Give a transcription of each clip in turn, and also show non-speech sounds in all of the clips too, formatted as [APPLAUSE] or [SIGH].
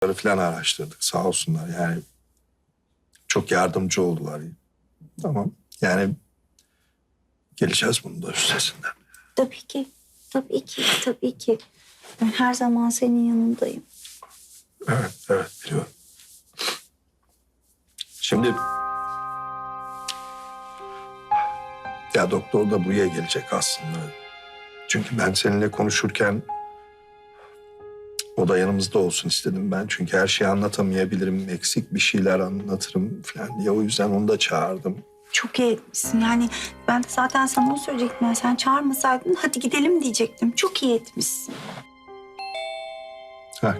falan araştırdık sağ olsunlar yani. Çok yardımcı oldular. Tamam yani geleceğiz bunun da üstesinden. Tabii ki. Tabii ki. Tabii ki. Ben her zaman senin yanındayım. Evet, evet biliyorum. Şimdi ya doktor da buraya gelecek aslında. Çünkü ben seninle konuşurken o da yanımızda olsun istedim ben. Çünkü her şeyi anlatamayabilirim. Eksik bir şeyler anlatırım falan diye. O yüzden onu da çağırdım. Çok iyi etmişsin. Yani ben de zaten sana onu söyleyecektim. Yani sen çağırmasaydın hadi gidelim diyecektim. Çok iyi etmişsin. Ha.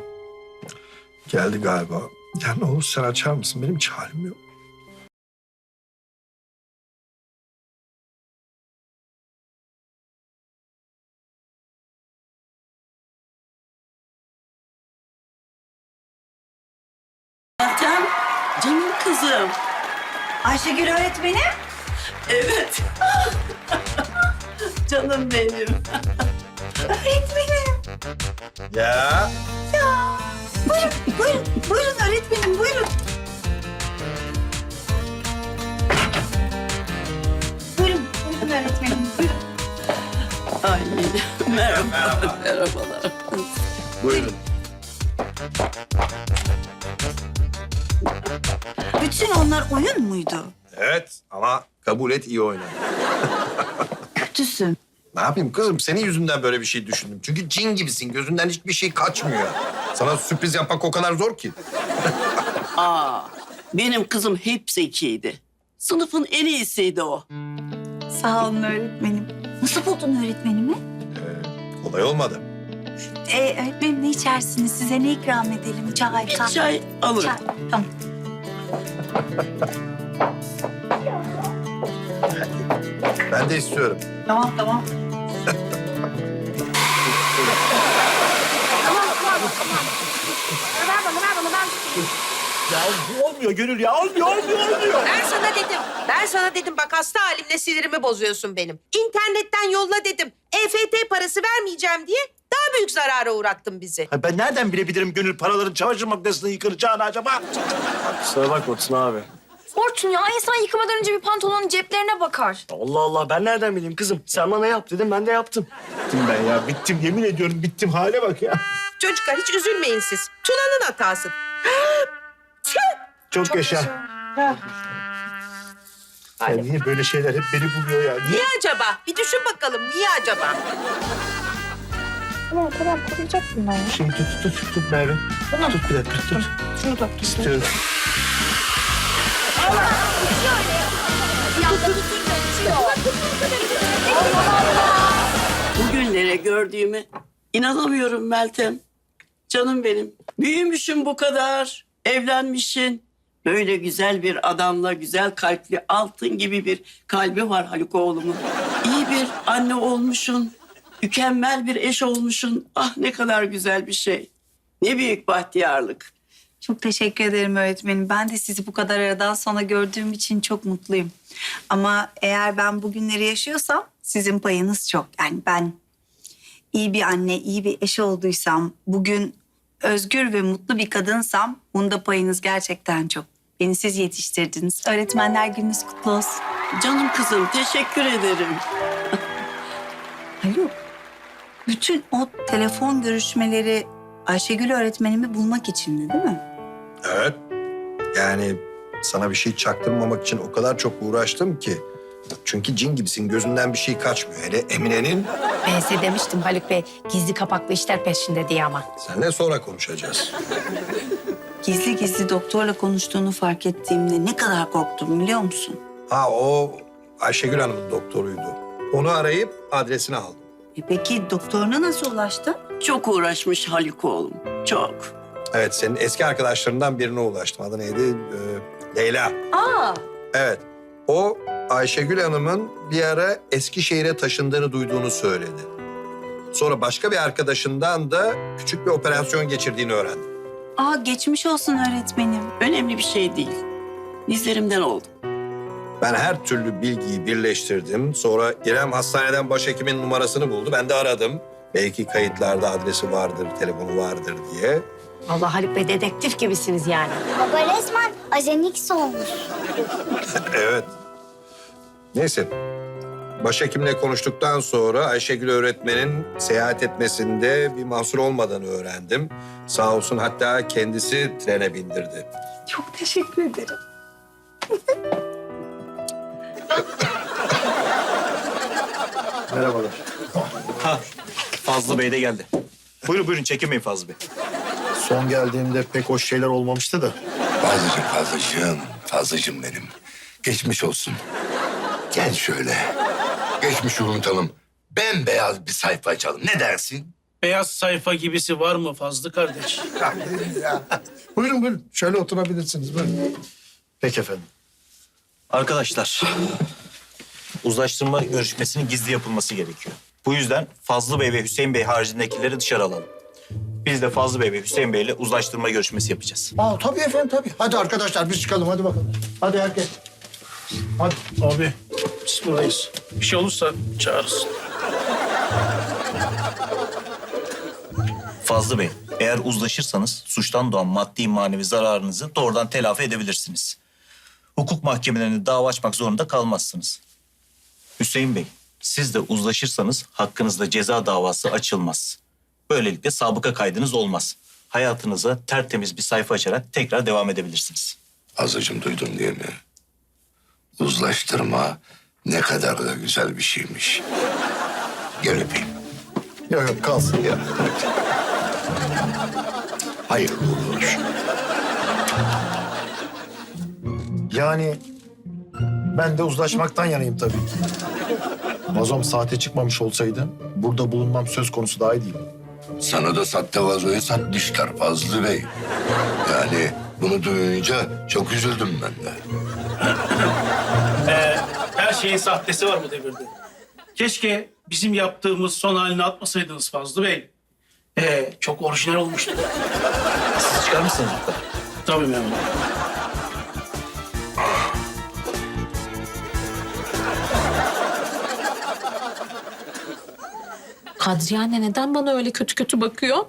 Geldi galiba. Ya ne olur sen açar mısın? Benim hiç halim yok. Ayşegül öğretmenim. Evet. [LAUGHS] canım benim. Öğretmenim. Ya. Buyurun, buyurun, buyurun öğretmenim, buyurun. Buyurun, buyurun öğretmenim, buyurun. Ay, merhaba. Merhabalar. Buyurun. Bütün onlar oyun muydu? Evet ama kabul et iyi oyna. [LAUGHS] Kötüsün. Ne yapayım kızım? Senin yüzünden böyle bir şey düşündüm. Çünkü cin gibisin. Gözünden hiçbir şey kaçmıyor. Sana sürpriz yapmak o kadar zor ki. [LAUGHS] Aa, benim kızım hep zekiydi. Sınıfın en iyisiydi o. Sağ olun öğretmenim. Nasıl buldun öğretmenimi? Kolay olmadı. Ee, öğretmenim ne içersiniz? Size ne ikram edelim? Çay, Bir kahve. çay alırım. Çay. Tamam. [LAUGHS] Ben de istiyorum. Tamam, tamam. Ver bana ver bana ben. Ya bu olmuyor Gönül ya. Olmuyor, olmuyor, olmuyor. Ben sana dedim. Ben sana dedim bak hasta halimle sinirimi bozuyorsun benim. İnternetten yolla dedim. EFT parası vermeyeceğim diye daha büyük zarara uğrattın bizi. Ha, ben nereden bilebilirim Gönül paraların çamaşır makinesinde yıkanacağını acaba? Kusura bakma Tuna abi. Orçun ya insan yıkamadan önce bir pantolonun ceplerine bakar. Allah Allah ben nereden bileyim kızım? Sen bana yap dedim ben de yaptım. Bittim ben ya. Bittim. Yemin ediyorum bittim. Hale bak ya. Çocuklar hiç üzülmeyin siz. Tuna'nın hatası. Çok, yaşa. Ya niye böyle şeyler hep beni buluyor ya? Niye? Niye acaba? Bir düşün bakalım niye acaba? Tamam, tamam. Koruyacak bunlar. Şimdi tut, tut, tut, tut Merve. Tut bir dakika, tut. Şunu da. İstiyorum. Bugünlere gördüğüme inanamıyorum Meltem. Canım benim. Büyümüşüm bu kadar. Evlenmişsin. Böyle güzel bir adamla güzel kalpli altın gibi bir kalbi var Haluk oğlumun. İyi bir anne olmuşsun. Mükemmel bir eş olmuşsun. Ah ne kadar güzel bir şey. Ne büyük bahtiyarlık. Çok teşekkür ederim öğretmenim. Ben de sizi bu kadar aradan sonra gördüğüm için çok mutluyum. Ama eğer ben bugünleri yaşıyorsam sizin payınız çok. Yani ben iyi bir anne, iyi bir eş olduysam, bugün özgür ve mutlu bir kadınsam bunda payınız gerçekten çok. Beni siz yetiştirdiniz. Öğretmenler gününüz kutlu olsun. Canım kızım teşekkür ederim. Alo. Bütün o telefon görüşmeleri Ayşegül öğretmenimi bulmak içindi değil mi? Evet. Yani sana bir şey çaktırmamak için o kadar çok uğraştım ki. Çünkü cin gibisin. Gözünden bir şey kaçmıyor. Hele Emine'nin Ben size demiştim Haluk Bey gizli kapaklı işler peşinde diye ama. seninle sonra konuşacağız. Gizli gizli doktorla konuştuğunu fark ettiğimde ne kadar korktum biliyor musun? Ha o Ayşegül Hanım'ın doktoruydu. Onu arayıp adresini aldım. E peki doktoruna nasıl ulaştın? Çok uğraşmış Haluk oğlum. Çok. Evet senin eski arkadaşlarından birine ulaştım. Adı neydi? Ee, Leyla. Aa Evet. O Ayşegül Hanım'ın bir ara Eskişehir'e taşındığını duyduğunu söyledi. Sonra başka bir arkadaşından da küçük bir operasyon geçirdiğini öğrendim. Aa geçmiş olsun öğretmenim. Önemli bir şey değil. Dizlerimden oldu. Ben her türlü bilgiyi birleştirdim. Sonra İrem hastaneden başhekimin numarasını buldu. Ben de aradım. Belki kayıtlarda adresi vardır, telefonu vardır diye. Allah Haluk Bey dedektif gibisiniz yani. Baba resmen Ajenix olmuş. [LAUGHS] Evet. Neyse. Başhekimle konuştuktan sonra Ayşegül öğretmenin seyahat etmesinde bir mahsur olmadığını öğrendim. Sağ olsun hatta kendisi trene bindirdi. Çok teşekkür ederim. [LAUGHS] Merhabalar. Ha, Fazlı Bey de geldi. Buyurun buyurun çekinmeyin Fazlı Bey. Son geldiğimde pek hoş şeyler olmamıştı da. Fazlacığım, fazlacığım, fazlacığım benim. Geçmiş olsun. Gel şöyle. Geçmişi unutalım. Bembeyaz bir sayfa açalım. Ne dersin? Beyaz sayfa gibisi var mı Fazlı kardeş? Buyurun buyurun. Şöyle oturabilirsiniz. Buyurun. Peki efendim. Arkadaşlar, uzlaştırma görüşmesinin gizli yapılması gerekiyor. Bu yüzden Fazlı Bey ve Hüseyin Bey haricindekileri dışarı alalım. Biz de Fazlı Bey ve Hüseyin Bey ile uzlaştırma görüşmesi yapacağız. Aa, tabii efendim tabii. Hadi arkadaşlar biz çıkalım hadi bakalım. Hadi herkes. Hadi. Abi biz buradayız. Bir şey olursa çağırırsın. Fazlı Bey, eğer uzlaşırsanız suçtan doğan maddi manevi zararınızı doğrudan telafi edebilirsiniz. Hukuk mahkemelerinde dava açmak zorunda kalmazsınız. Hüseyin Bey, siz de uzlaşırsanız hakkınızda ceza davası açılmaz. Böylelikle sabıka kaydınız olmaz. Hayatınıza tertemiz bir sayfa açarak tekrar devam edebilirsiniz. Fazlacığım duydun değil mi? Uzlaştırma ne kadar da güzel bir şeymiş. Gel öpeyim. Yok yok kalsın ya. Hayırlı uğurlu olsun. Yani ben de uzlaşmaktan yanayım tabii ki. Vazom saate çıkmamış olsaydı burada bulunmam söz konusu dahi değil. Sana da sahte vazoyu satmışlar Fazlı Bey. Yani bunu duyunca çok üzüldüm ben de. Her şeyin sahtesi var bu devirde. Keşke bizim yaptığımız son halini atmasaydınız Fazlı Bey. Ee, çok orijinal olmuştu. Siz çıkar mısınız? Tabii memnun. Kadriye anne neden bana öyle kötü kötü bakıyor?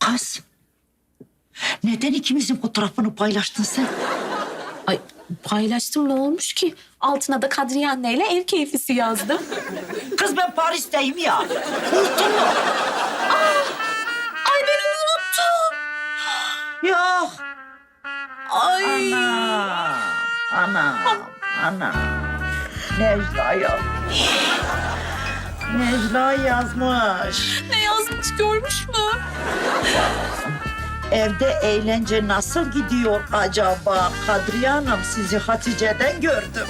Kız. Neden ikimizin fotoğrafını paylaştın sen? Ay paylaştım ne olmuş ki? Altına da Kadriye anneyle ev keyfisi yazdım. Kız ben Paris'teyim ya. Unuttun mu? Ay ben onu unuttum. Ya. Ay. Ana. Ana. Ana. Necla yazmış. Necla yazmış. Ne yazmış görmüş mü? Evde eğlence nasıl gidiyor acaba? Kadriye Hanım sizi Hatice'den gördüm.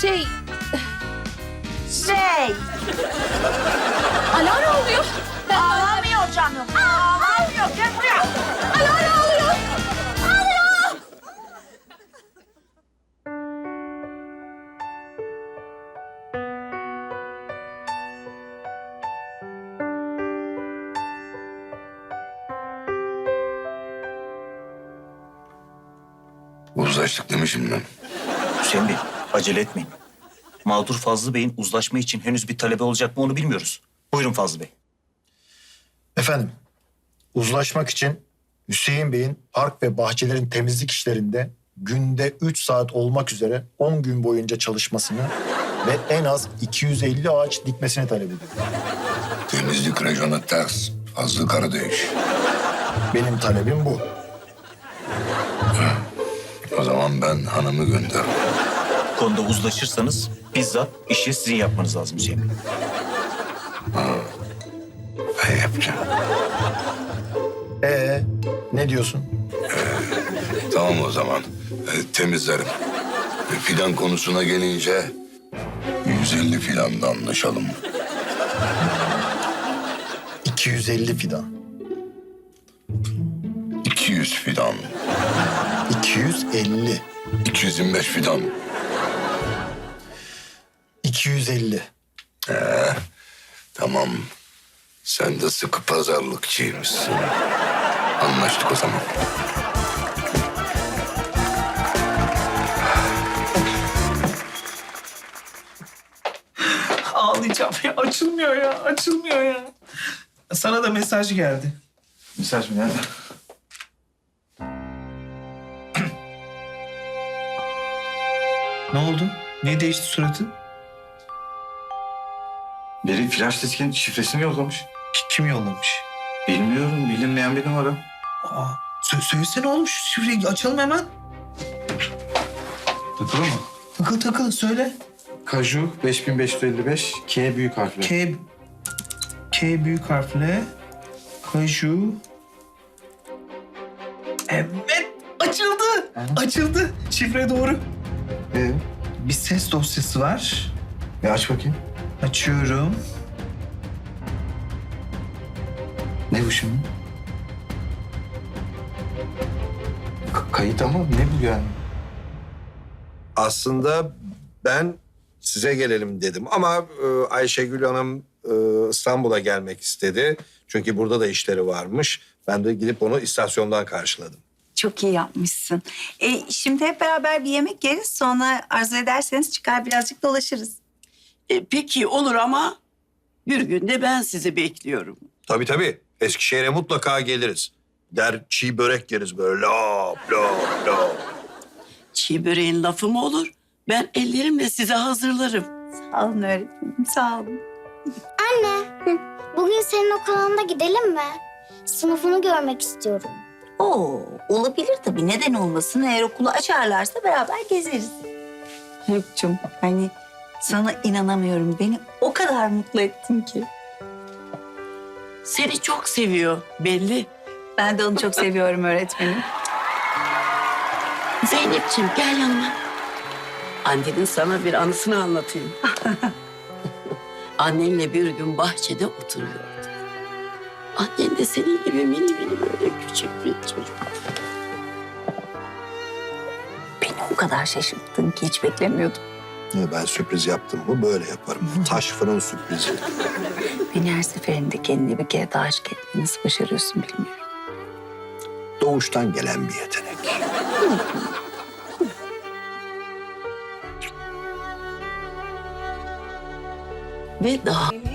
Şey Şey. Alara oluyor. Ağlamıyor canım. Ağlamıyor. Uzlaştık değil mi şimdi? Hüseyin Bey, acele etmeyin. Mağdur Fazlı Bey'in uzlaşma için henüz bir talebi olacak mı onu bilmiyoruz. Buyurun Fazlı Bey. Efendim, uzlaşmak için Hüseyin Bey'in park ve bahçelerin temizlik işlerinde günde 3 saat olmak üzere 10 gün boyunca çalışmasını ve en az 250 ağaç dikmesini talep ediyorum. Temizlik rejona ters. Fazlı Karadeş. Benim talebim bu. O zaman ben hanımı gönder. Bu konuda uzlaşırsanız bizzat işi sizin yapmanız lazım Hüseyin Bey. Ben yapacağım. Ee, ne diyorsun? Tamam o zaman. E, temizlerim. E, fidan konusuna gelince 150 fidanla anlaşalım. 250 fidan. 200 fidan. 250. 225 fidan. 250. Tamam. Sen de sıkı pazarlıkçıymışsın. Anlaştık o zaman. Ağlayacağım ya. Açılmıyor ya. Açılmıyor ya. Sana da mesaj geldi. Mesaj mı ya? Ne oldu? Ne değişti suratın? Biri flash diskin şifresini yollamış. Ki- Kim yollamış? Bilmiyorum, bilinmeyen bir numara. Aa, sö söylesene oğlum şu şifreyi açalım hemen. Takılı mı? Takıl takıl söyle. Kaju 5555 K büyük harfle. K K büyük harfle Kaju Evet açıldı. Açıldı. Şifre doğru. Ee, Bir ses dosyası var. bir aç bakayım. Açıyorum. Ne bu şimdi? K- kayıt ama ne bu yani? Aslında ben size gelelim dedim ama e, Ayşegül Hanım e, İstanbul'a gelmek istedi. Çünkü burada da işleri varmış. Ben de gidip onu istasyondan karşıladım. Çok iyi yapmışsın. E, şimdi hep beraber bir yemek yeriz. Sonra arzu ederseniz çıkar birazcık dolaşırız. E, peki olur ama bir günde ben sizi bekliyorum. Tabii tabii. Eskişehir'e mutlaka geliriz. Der çiğ börek yeriz böyle lop lop lop. Çiğ böreğin lafı mı olur? Ben ellerimle size hazırlarım. Sağ olun öğretmenim, sağ olun. Anne, bugün senin okuluna gidelim mi? Sınıfını görmek istiyorum. Oo, olabilir tabii. Neden olmasın? Eğer okulu açarlarsa beraber gezeriz. Haluk'cum hani sana inanamıyorum. Beni o kadar mutlu ettin ki. Seni çok seviyor belli. Ben de onu çok seviyorum öğretmenim. Zeynep'ciğim gel yanıma. Annenin sana bir anısını anlatayım. [LAUGHS] Annenle bir gün bahçede oturuyordu. Annen de senin gibi mini mini böyle küçük bir çocuk. Beni o kadar şaşırttın ki hiç beklemiyordum. Ya Ben sürpriz yaptım mı böyle yaparım. [LAUGHS] Taş fırın sürprizi. Beni her seferinde kendine bir kere daha aşık etmeyi nasıl başarıyorsun bilmiyorum. Doğuştan gelen bir yetenek. Ve daha